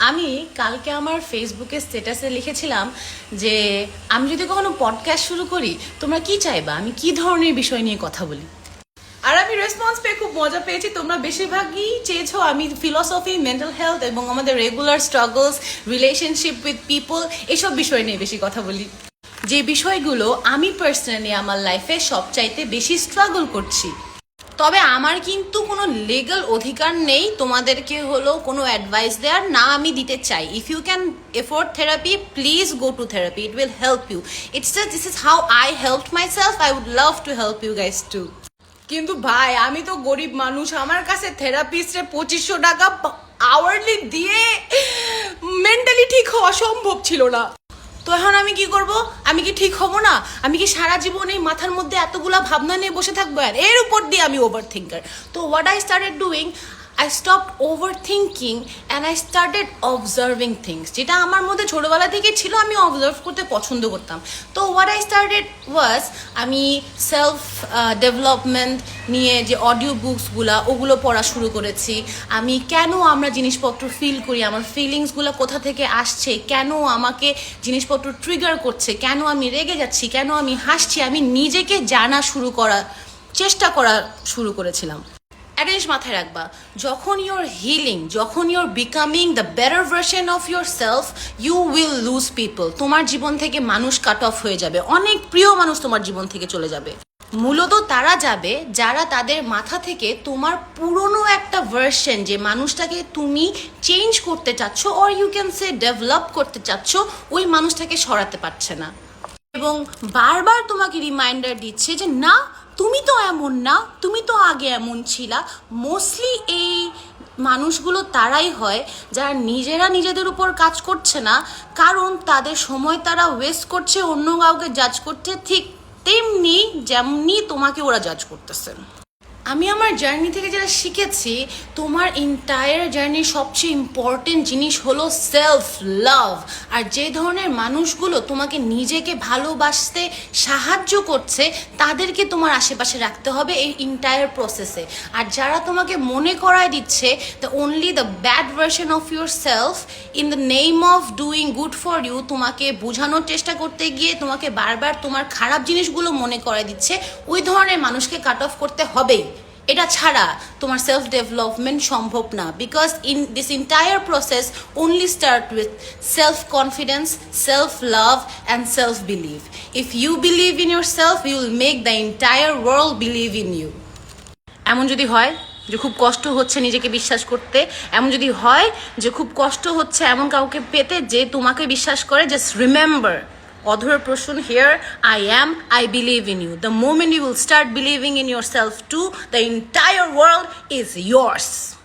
আমি কালকে আমার ফেসবুকে স্ট্যাটাসে লিখেছিলাম যে, আমি যদি কখনো পডকাস্ট শুরু করি, তোমরা কি চাইবা? আমি কি ধরনের বিষয় নিয়ে কথা বলি? আর আমি রেসপন্স পেয়ে খুব মজা পেয়েছি। তোমরা বেশিরভাগই চেয়েছো আমি ফিলসফি মেন্টাল হেলথ এবং আমাদের regular struggles relationship with people এসব বিষয় নিয়ে বেশি কথা বলি। যে বিষয়গুলো আমি পার্সোনালি আমার লাইফে সবচাইতে বেশি স্ট্রাগল করছি তবে আমার কিন্তু কোনো লিগাল অধিকার নেই। তোমাদেরকে হলো কোনো অ্যাডভাইস দেওয়ার। না, আমি দিতে চাই। If you can afford therapy please go to therapy it will help you it's this is how I help myself I would love to help you guys too কিন্তু ভাই, আমি তো গরিব মানুষ। আমার কাছে থেরাপিস্টে পঁচিশশো টাকা আওয়ারলি দিয়ে মেন্টালি ঠিক হওয়া সম্ভব ছিল না। তো এখন আমি কি করব? আমি কি ঠিক হব না? আমি কি সারা জীবন এই মাথার মধ্যে এতগুলা ভাবনা নিয়ে বসে থাকব? আর এর উপর দিয়ে আমি ওভার থিঙ্কার তো what I started doing I stop overthinking and I started observing things যেটা আমার মধ্যে ছোটোবেলা থেকে ছিল, আমি অবজার্ভ করতে পছন্দ করতাম। তো হোয়াট আই স্টার্টেড ওয়াজ আমি সেলফ ডেভেলপমেন্ট নিয়ে যে অডিও বুকসগুলো ওগুলো পড়া শুরু করেছি। আমি কেন আমরা জিনিসপত্র ফিল করি, আমার ফিলিংসগুলো কোথা থেকে আসছে, কেন আমাকে জিনিসপত্র ট্রিগার করছে, কেন আমি রেগে যাচ্ছি, কেন আমি হাসছি, আমি নিজেকে জানা শুরু করা, চেষ্টা করা শুরু করেছিলাম। একটা জিনিস মাথায় রাখবা, যখন ইউর হিলিং যখন you're becoming the better version of yourself you will lose people তোমার জীবন থেকে মানুষ কাট অফ হয়ে যাবে। অনেক প্রিয় মানুষ তোমার জীবন থেকে চলে যাবে। মূলত তারা যাবে যারা তাদের মাথা থেকে তোমার পুরনো একটা ভার্সন যে মানুষটাকে তুমি চেঞ্জ করতে চাচ্ছ or you can say develop করতে চাচ্ছ, ওই মানুষটাকে সরাতে পারছে না। এবং বারবার তোমাকে রিমাইন্ডার দিচ্ছে যে, না, তুমি তো এমন না, তুমি তো আগে এমন ছিলা। মোস্টলি এই মানুষগুলো তারাই হয় যারা নিজেরা নিজেদের উপর কাজ করছে না, কারণ তাদের সময় তারা ওয়েস্ট করছে, অন্য কাউকে জাজ করছে, ঠিক তেমনি, যেমনি তোমাকে ওরা জাজ করতেছে। আমি আমার জার্নি থেকে যেটা শিখেছি, তোমার ইন্টায়ার জার্নির সবচেয়ে ইম্পর্টেন্ট জিনিস হলো সেলফ লাভ আর যে ধরনের মানুষগুলো তোমাকে নিজেকে ভালোবাসতে সাহায্য করছে, তাদেরকে তোমার আশেপাশে রাখতে হবে এই ইন্টায়ার প্রসেসে আর যারা তোমাকে মনে করায় দিচ্ছে the only the bad version of yourself in the name of doing good for you তোমাকে বোঝানোর চেষ্টা করতে গিয়ে তোমাকে বারবার তোমার খারাপ জিনিসগুলো মনে করায় দিচ্ছে, ওই ধরনের মানুষকে কাট অফ করতে হবেই। এটা ছাড়া তোমার সেলফ ডেভেলপমেন্ট সম্ভব না because in this entire process only start with self confidence self love and self believe if you believe in yourself you will make the entire world believe in you এমন যদি হয় যে খুব কষ্ট হচ্ছে নিজেকে বিশ্বাস করতে, এমন যদি হয় যে খুব কষ্ট হচ্ছে এমন কাউকে পেতে যে তোমাকে বিশ্বাস করে just remember Adhur Prashun here, I am, I believe in you. The moment you will start believing in yourself too, the entire world is yours.